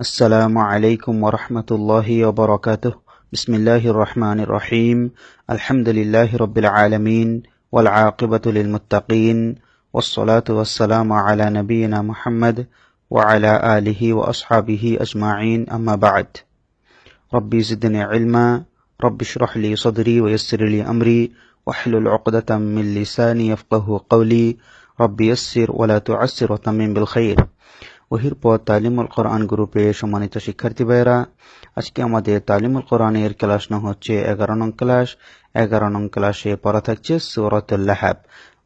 السلام عليكم ورحمة الله وبركاته. بسم الله الرحمن الرحيم. الحمد لله رب العالمين والعاقبة للمتقين والصلاة والسلام على نبينا محمد وعلى آله وأصحابه أجمعين. أما بعد ربي زدني علما رب اشرح لي صدري ويسر لي أمري واحلل عقدة من لساني يفقه قولي. ربي يسر ولا تعسر وتمم بالخير. ওহির পর তালিমুল কোরআন গ্রুপে সম্মানিত শিক্ষার্থী ভাইয়েরা, আজকে আমাদের তালিমুল কোরআনের ক্লাস নং হচ্ছে এগারো নং ক্লাস। এগারো নং ক্লাসে পড়া থাকছে সুরতুল লাহাব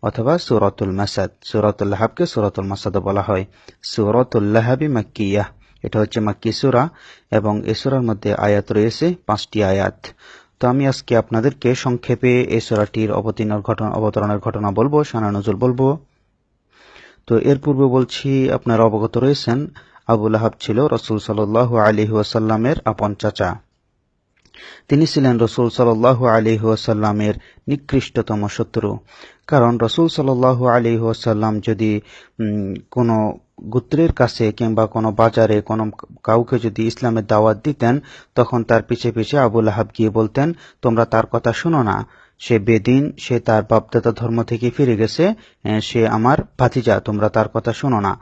অথবা সুরতুল মাসাদ। সুরতুল লাহাবকে সুরতুল মাসাদ বলা হয়। সুরতুল লাহাবি মাক্কিয়া। এটা হচ্ছে মাক্কি সুরা এবং এ সুরার মধ্যে আয়াত রয়েছে পাঁচটি আয়াত। তো আমি আজকে আপনাদেরকে সংক্ষেপে এই সুরাটির ঘটনা অবতরণের ঘটনা বলব সানা নজুল বলব। তো এর পূর্বে বলছি, আপনারা অবগত রয়েছেন আবুল আহাব ছিল রসুল সাল আলী ওয়াসাল্লামের আপন চাচা। তিনি ছিলেন রসুল সাল আলী ওয়াসাল্লামের নিকৃষ্টতম শত্রু। কারণ রসুল সাল আলী ওয়াসাল্লাম যদি কোনো গোত্রের কাছে কিংবা কোনো বাজারে কোনো কাউকে যদি ইসলামের দাওয়াত দিতেন, তখন তার পিছে পিছে আবুল আহাব গিয়ে বলতেন, তোমরা তার কথা শুনো না। সে বেদিন, সে তার বাপদাদা ধর্ম থেকে ফিরে গেছে সে আমার ভাতিজা, তোমরা তার কথা শোনো না।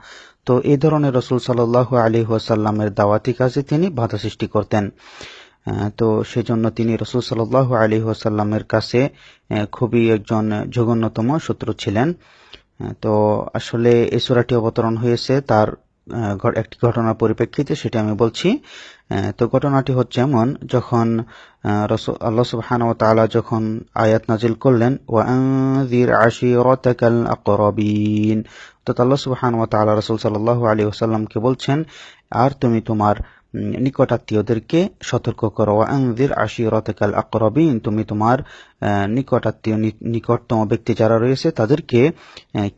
তো এই ধরনের রসুল সাল্লাহ আলী ওয়াসাল্লামের দাওয়াতি কাজে তিনি বাধা সৃষ্টি করতেন। তো সেজন্য তিনি রসুল সাল্লাহ আলী ওয়াসাল্লামের কাছে খুবই একজন জঘন্যতম শত্রু ছিলেন। তো আসলে এই সুরাটি অবতরণ হয়েছে তার একটি ঘটনার পরিপ্রেক্ষিতে সেটা আমি বলছি। তো ঘটনাটি হচ্ছে এমন যখন আল্লাহ সুবহান ও তালা যখন আয়াত নাজিল করলেন তো আল্লাহ সুবহান ও তালা রসুল সাল্লাল্লাহু আলী ওসাল্লামকে বলছেন, আর তুমি তোমার নিকটাত্মীয়দেরকে সতর্ক করো। আশিরাতাকাল আকরাবিন, তুমি তোমার নিকটাত্মীয় নিকটতম ব্যক্তি যারা রয়েছে, তাদেরকে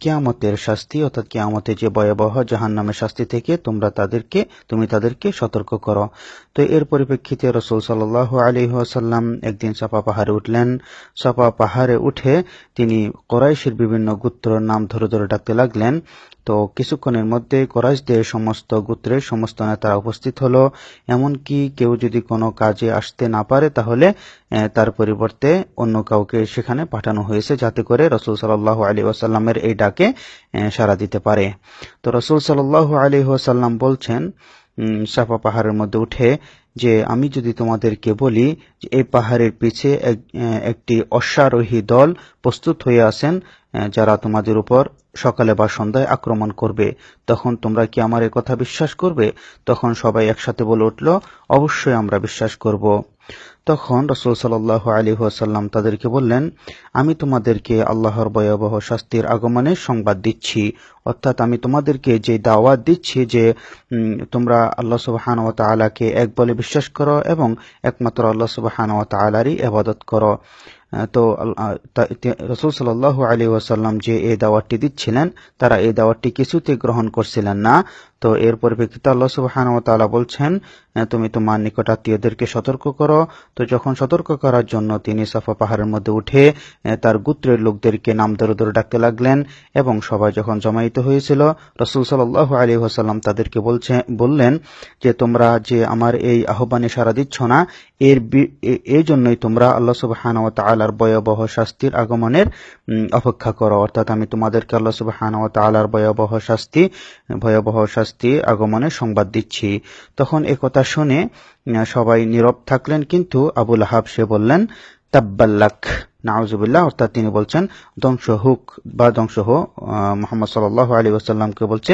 কিয়ামতের শাস্তি অর্থাৎ কিয়ামতের যে ভয়াবহ জাহান নামের শাস্তি থেকে তোমরা তাদেরকে, তুমি তাদেরকে সতর্ক করো। তো এর পরিপ্রেক্ষিতে রসুল সাল্লাহ আলী আসাল্লাম একদিন সাপা পাহাড়ে উঠলেন। সাপা পাহাড়ে উঠে তিনি কোরাইশের বিভিন্ন গোত্রের নাম ধরে ধরে ডাকতে লাগলেন। তো কিছুক্ষণের মধ্যে কোরাইশদের সমস্ত গোত্রের সমস্ত নেতারা উপস্থিত হলো। এমনকি কেউ যদি কোনো কাজে আসতে না পারে, তাহলে তার পরিবর্তে অন্য কাউকে সেখানে পাঠানো হয়েছে যাতে করে রসুল সাল্লাহ আলী ওয়াসাল্লামের এই ডাকে সাড়া দিতে পারে। তো রসুল সাল্লাহ আলী ওয়াসাল্লাম বলছেন সাফা পাহাড়ের মধ্যে উঠে যে, আমি যদি তোমাদেরকে বলি যে, এই পাহাড়ের পিছে একটি অশ্বারোহী দল প্রস্তুত হয়ে আছেন যারা তোমাদের উপর সকালে বা সন্ধ্যায় আক্রমণ করবে, তখন তোমরা কি আমার কথা বিশ্বাস করবে? তখন সবাই একসাথে বলে উঠল, অবশ্যই আমরা বিশ্বাস করব। তখন রসুল সাল্লাহ আলী ওয়াসাল্লাম তাদেরকে বললেন, আমি তোমাদেরকে আল্লাহর ভয়াবহ শাস্তির আগমনের সংবাদ দিচ্ছি। অর্থাৎ আমি তোমাদেরকে যে দাওয়াত দিচ্ছি যে তোমরা আল্লাহ সুবাহান ও তালাকে এক বলে বিশ্বাস করো এবং একমাত্র আল্লাহ সুবাহান ও তালারই আবাদত করো। তো রসুল সাল্লাহ আলী ওয়াসাল্লাম যে এই দাওয়াতটি দিচ্ছিলেন, তারা এই দাওয়াতটি কিছুতে গ্রহণ করছিলেন না। তো এর পরিপ্রেক্ষিতে আল্লাহ সুবাহান তালা বলছেন তুমি তোমার নিকট আত্মীয়দেরকে সতর্ক করো। তো যখন সতর্ক করার জন্য তিনি সাফা পাহাড়ের মধ্যে উঠে তার গুত্রের লোকদেরকে নাম ধরে ধরে ডাকতে লাগলেন এবং সবাই যখন জমায়িত হয়েছিল, রসুল সাল্লাহ আলী ওয়াসাল্লাম তাদেরকে বলছে, বললেন যে, তোমরা যে আমার এই আহ্বানে সারা দিচ্ছ না, এর এই জন্যই তোমরা আল্লাহ সুবাহান তালার ভয়াবহ শাস্তির আগমনের অপেক্ষা করো। অর্থাৎ আমি তোমাদেরকে আল্লাহ সুবাহান তালার ভয়াবহ শাস্তি ভয়াবহ শাস্তি আগমনের সংবাদ দিচ্ছি। তখন একথা শুনে সবাই নীরব থাকলেন, কিন্তু আবুল আহাব সে বললেন তাব্বাল্লাক নাউজুবিল্লাহ, অর্থাৎ তিনি বলছেন ধ্বংস হুক বা ধ্বংস হো মোহাম্মদ সাল আলী ওসাল্লামকে বলছে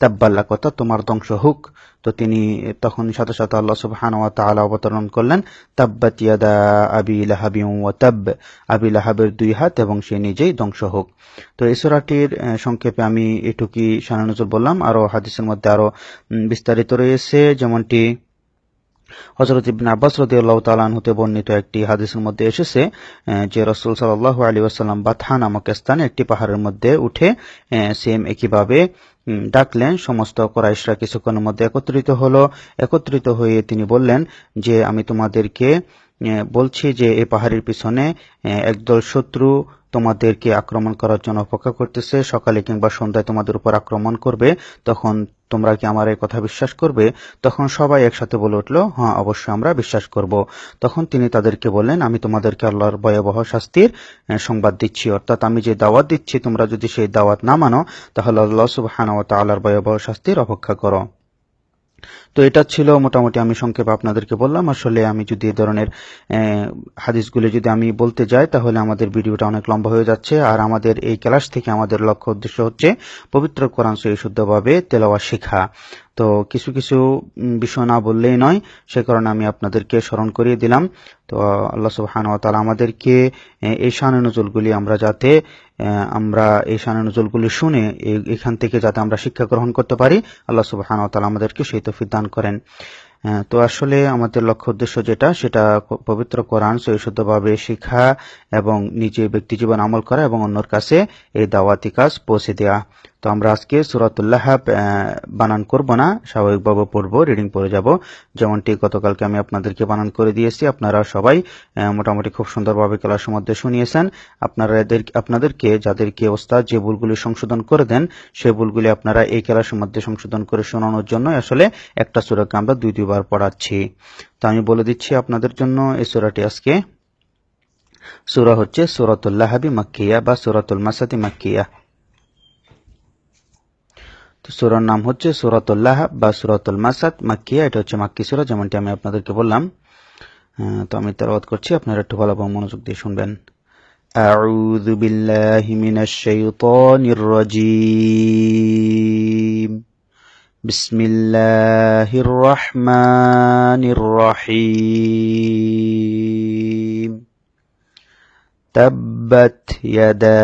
তাব্বাল্লাক কথা তোমার ধ্বংস হুক। তো তিনি তখন সাথে সাথে আল্লাহ সুবহান ওয়া তাআলা অবতরণ করলেন, তাব্বাত ইয়াদা আবি ওয়া তাব। আবি দুই হাত এবং সে নিজেই ধ্বংস হোক। তো এই সূরাটির সংক্ষেপে আমি এটুকি শানানুজুল বললাম। আরও হাদিসের মধ্যে আরও বিস্তারিত রয়েছে, যেমনটি হজরত ইবিন আব্বাস রদিয়াল্লাহ তালান হতে বর্ণিত একটি হাদিসের মধ্যে এসেছে যে রসুল সাল্লাহ আলী আসাল্লাম বাথা নামক স্থানে একটি পাহাড়ের মধ্যে উঠে সেম একইভাবে ডাকলেন, সমস্ত কোরাইশরা কিছুক্ষণের মধ্যে একত্রিত হলো। একত্রিত হয়ে তিনি বললেন যে, আমি তোমাদেরকে বলছি যে এই পাহাড়ের পিছনে একদল শত্রু তোমাদেরকে আক্রমণ করার জন্য অপেক্ষা করতেছে। সকালে কিংবা সন্ধ্যায় তোমাদের উপর আক্রমণ করবে। তখন তোমরা কি আমার এই কথা বিশ্বাস করবে? তখন সবাই একসাথে বলে উঠল হ্যাঁ অবশ্যই আমরা বিশ্বাস করব। তখন তিনি তাদেরকে বললেন, আমি তোমাদেরকে আল্লাহর ভয়াবহ শাস্তির সংবাদ দিচ্ছি। অর্থাৎ আমি যে দাওয়াত দিচ্ছি, তোমরা যদি সেই দাওয়াত না মানো, তাহলে আল্লাহ সুবহান ও তাল্লাহর ভয়াবহ শাস্তির অপেক্ষা করো। তো এটা ছিল মোটামুটি আমি সংক্ষেপে আপনাদেরকে বললাম। আসলে আমি যদি এ ধরনের হাদিসগুলো যদি আমি বলতে যাই, তাহলে আমাদের ভিডিওটা অনেক লম্বা হয়ে যাচ্ছে। আর আমাদের এই ক্লাস থেকে আমাদের লক্ষ্য উদ্দেশ্য হচ্ছে পবিত্র কোরআন সহি শুদ্ধভাবে তেলাওয়া শেখা। তো কিছু কিছু বিষয় না বললেই নয়, সে কারণে আমি আপনাদেরকে স্মরণ করিয়ে দিলাম। তো আল্লাহ সুবাহান তালা আমাদেরকে এই শানে নজলগুলি আমরা যাতে আমরা এই শানে নজলগুলি শুনে এখান থেকে যাতে আমরা শিক্ষা গ্রহণ করতে পারি, আল্লাহ সুবাহান তালা আমাদেরকে সেই তফিক দান করেন। তো আসলে আমাদের লক্ষ্য উদ্দেশ্য যেটা, সেটা পবিত্র কোরআন সৈশুদ্ধভাবে শিখা এবং নিজে ব্যক্তি জীবন আমল করা এবং অন্যর কাছে এই দাওয়াতি কাজ পৌঁছে দেওয়া তো আমরা আজকে সুরাতুল্লাহ বানান করব না, স্বাভাবিকভাবে পড়ব রিডিং পড়ে যাব। যেমনটি গতকালকে আমি আপনাদেরকে বানান করে দিয়েছি, আপনারা সবাই মোটামুটি খুব সুন্দরভাবে ক্লাসের মধ্যে শুনিয়েছেন। আপনারা আপনাদেরকে, যাদেরকে ওস্তাদ যে ভুলগুলি সংশোধন করে দেন সে ভুলগুলি আপনারা এই ক্লাসের মধ্যে সংশোধন করে শোনানোর জন্য আসলে একটা সুরাকে আমরা দুই, দুইবার পড়াচ্ছি। তো আমি বলে দিচ্ছি আপনাদের জন্য এই সুরাটি আজকে। সুরা হচ্ছে সুরাতুল্লাহাবি মাক্কিয়া বা সুরাতুল মাসাতি মাক্কিয়া। সুরার নাম হচ্ছে সুরাতুল্লাহ বা সুরাতুল মাসাদ মাক্কিয়া এটা হচ্ছে মাক্কি সুরা যেমনটি আমি আপনাদেরকে বললাম তো আমি তেলাওয়াত করছি আপনারা একটু ভালো মনোযোগ দিয়ে শুনবেন أعوذ بالله من الشيطان الرجيم بسم الله الرحمن الرحيم تبت يدا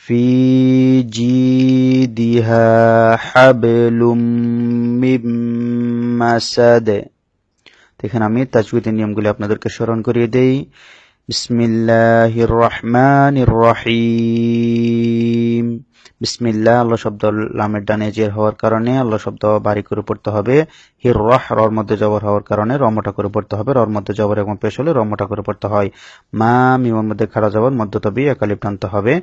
في جيدها حبل من مسد এখানে আমি তাজউদের নিয়মগুলি আপনাদেরকে স্মরণ করিয়ে দেই বিসমিল্লাহির রহমানির রহিম বিসমিল্লাহ আল্লাহ শব্দ লামের ডানে জের হওয়ার কারণে আল্লাহ শব্দ বাড়ি করে পড়তে হবে হির রহ রর মধ্যে জবর হওয়ার কারণে রমটা করে পড়তে হবে রর মধ্যে জবর এবং পেশ হলে রমটা করে পড়তে হয় মা মিমর মধ্যে খাড়া জবর মধ্য তবে একালিপ টানতে হবে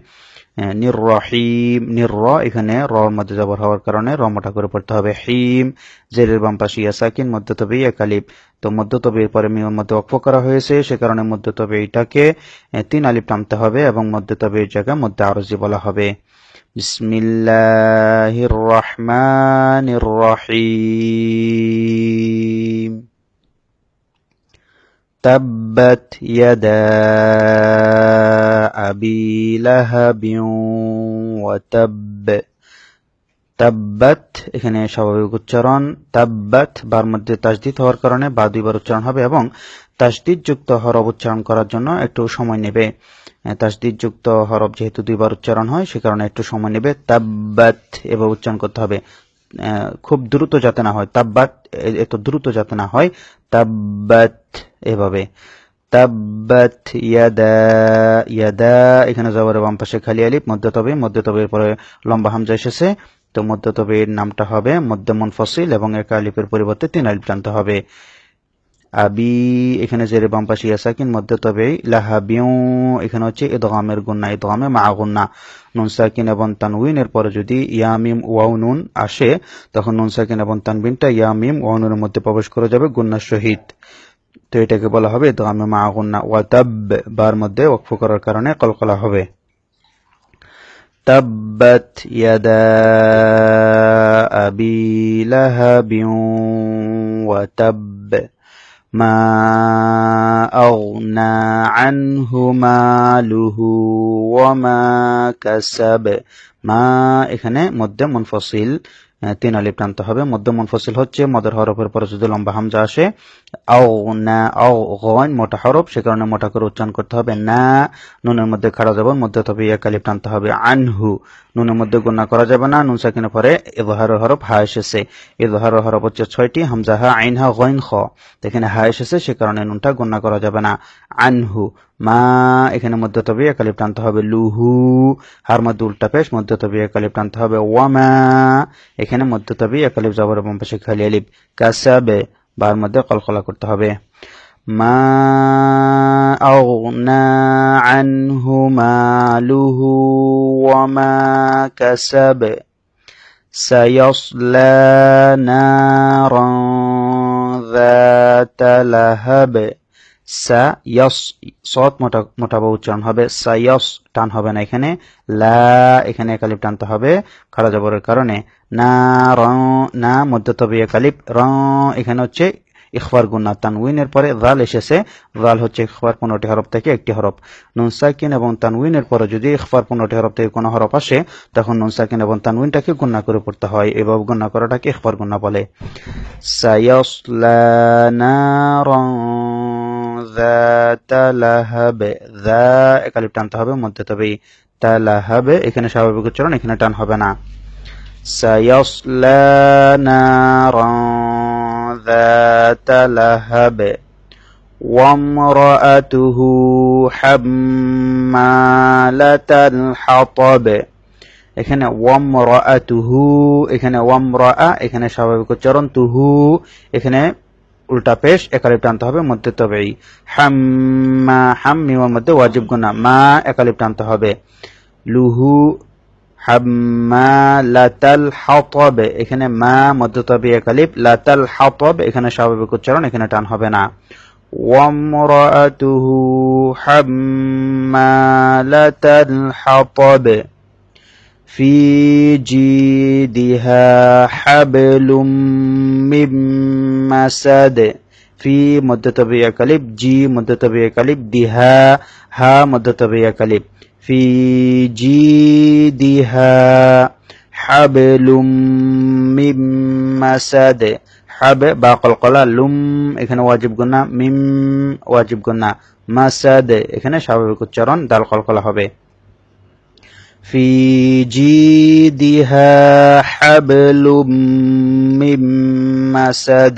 হ্যাঁ, নির রহিম নির র এখানে রর মধ্যে জবর হওয়ার কারণে রম মোটা করে পড়তে হবে হিম জেরের বাম পাশে ইয়াসাকিন মধ্য তবে ইয়াকালিব তো মধ্য তবে পরে মিমের মধ্যে অক্ষ করা হয়েছে, সে কারণে মধ্য তবে এটাকে তিন আলিপ নামতে হবে এবং মধ্য তবে এর জায়গায় মধ্যে আরজি বলা হবে। বিসমিল্লাহির রহমানির রহিম তাব্বাত ইয়াদা أبي لهب وتب তাব্বাত এখানে স্বাভাবিক উচ্চারণ তাব্বাত বার মধ্যে তাজদিদ হওয়ার কারণে বা দুইবার উচ্চারণ হবে এবং তাজদিদ যুক্ত হরব উচ্চারণ করার জন্য একটু সময় নেবে তাসদিদযুক্ত হরফ যেহেতু দুইবার উচ্চারণ হয় সে কারণে একটু সময় নেবে তাব্বাত এবার উচ্চারণ করতে হবে খুব দ্রুত যাতে না হয় তাব্বাত এত দ্রুত যাতে না হয় তাব্বাত এভাবে ইয়াদা ইয়াদা, এখানে জবরের বাম পাশে খালি আলিফ মধ্য তবে মধ্য তবে পরে লম্বা হামজা এসেছে। তো মধ্য তবে নামটা হবে মধ্য ফসিল এবং এক আলিফের পরিবর্তে তিন আলিফ টানতে হবে। আবি, এখানে জেরে বাম পাশে ইয়াসাকিন মধ্যে তবে লাহাবিউ এখানে হচ্ছে ইদগামের গুন্না, ইদগামে মা গুন্না। নুন সাকিন এবং তানউইনের পরে যদি ইয়ামিম ওয়াউ নুন আসে, তখন নুন সাকিন এবং তানবিনটা ইয়ামিম ওয়াউ নুনের মধ্যে প্রবেশ করে যাবে গুন্না সহিত। তো এটাকে বলা হবে ইদগামে মা গুন্না ওয়াতাব বার মধ্যে ওকফ করার কারণে কলকলা হবে تبت يدا أبي لهب وتب ما أغنى عنه ماله وما كسب মা এখানে মধ্যে মুনফসিল আহ, তিন আলিফ টানতে হবে। মধ্য মুনফসিল হচ্ছে, মদের হরফের পরে যদি লম্বা হামজা আসে, আও, না, আও গন মোটা হরফ, সে কারণে মোটা করে উচ্চারণ করতে হবে। না, নুনের মধ্যে খাড়া যাবেন মধ্যে তবে এক আলিফ টানতে হবে। আনহু, নুনের মধ্যে গুণা করা যাবে না, নুন সাকিনের পরে এজহার হরফ হা এসেছে। এজহার হরফ হচ্ছে ছয়টি, হামজা হা, আইন হা, গইন খ। এখানে হা এসেছে, সে কারণে নুনটা গুণা করা যাবে না। আনহু মা এখানে মধ্যে তবে একালিপ টানতে হবে লুহু হার মধ্যে উল্টা পেশ মধ্যে তবে একালিপ টানতে হবে ওয়ামা এখানে মধ্যে তবে একালিপ জবর বাম পাশে খালি আলিপ কাসাবে বার মধ্যে কলকলা করতে হবে মা أغنى عنه ماله وما كسب سيصلى نارا ذات لهب সায়স সৎ মোটা মোটাবা উচ্চারণ হবে সায়স টান হবে না এখানে। লা এখানে একালিপ টানতে হবে খাড়া জবরের কারণে। না, র, না মধ্য একালিপ, র, এখানে হচ্ছে ইখবার গুন্না তানউইনের পরে জাল এসেছে জাল হচ্ছে ইখবার পনেরোটি হরফ থেকে একটি হরফ নুন সাকিন এবং তানউইনের পরে যদি ইখবার পনেরোটি হরফ থেকে কোনো হরফ আসে তখন নুন সাকিন এবং তানউইনটাকে গুন্না করে পড়তে হয় এভাবে গুন্না করাটাকে ইখবার গুন্না বলে সায়াসলা নারান ذات لهب ذا একালিপ টানতে হবে মধ্যে তবে তা লাহাবে এখানে স্বাভাবিক উচ্চারণ এখানে টান হবে না سيصلى نارا ذات لهب وامرأته حمالة الحطب এখানে ওয়ামরাআতুহু এখানে ওয়ামরাআ এখানে স্বাভাবিক উচ্চারণ তুহু এখানে উল্টা পেশ একালিপ টানতে হবে মধ্যে তবেই হাম্মা হাম মিমের মধ্যে ওয়াজিব গুনা মা একালিপ টানতে হবে লুহু হাম্মা লাতাল হাতব এখানে মা মধ্য তবে একালিপ লাতাল হাতব এখানে স্বাভাবিক উচ্চারণ এখানে টান হবে না وامرأته حمالة الحطب في جيدها حبل من مسد في مدة طبيعة كلب جي مدة طبيعة كلب دها ها مدة طبيعة كلب في جيدها حبل من مسد حب باقل قلا لم এখানে ওয়াজিব গুনা মিম ওয়াজিব গুনা মাসাদ এখানে স্বাভাবিক উচ্চারণ দাল কলকলা হবে في جيدها حبل من مسد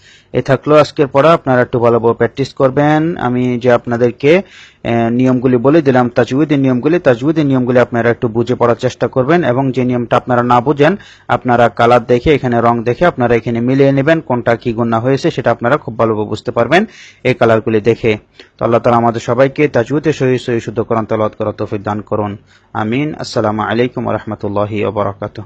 এ থাকল আজকের পড়া, আপনারা একটু ভালোভাবে প্র্যাকটিস করবেন। আমি যে আপনাদেরকে নিয়মগুলি বলে দিলাম তাজউদের নিয়মগুলি তাজউদের নিয়মগুলি আপনারা একটু বুঝে পড়ার চেষ্টা করবেন এবং যে নিয়মটা আপনারা না বুঝেন, আপনারা কালার দেখে, এখানে রং দেখে আপনারা এখানে মিলিয়ে নেবেন, কোনটা কি গুণা হয়েছে সেটা আপনারা খুব ভালোভাবে বুঝতে পারবেন এই কালারগুলি দেখে। তো আল্লাহ তালা আমাদের সবাইকে তাজউদের সহি সহি শুদ্ধ করান তলাত করা তৌফিক দান করুন। আমিন। আসসালামু আলাইকুম রহমতুল্লাহি ওবরাকাতুহ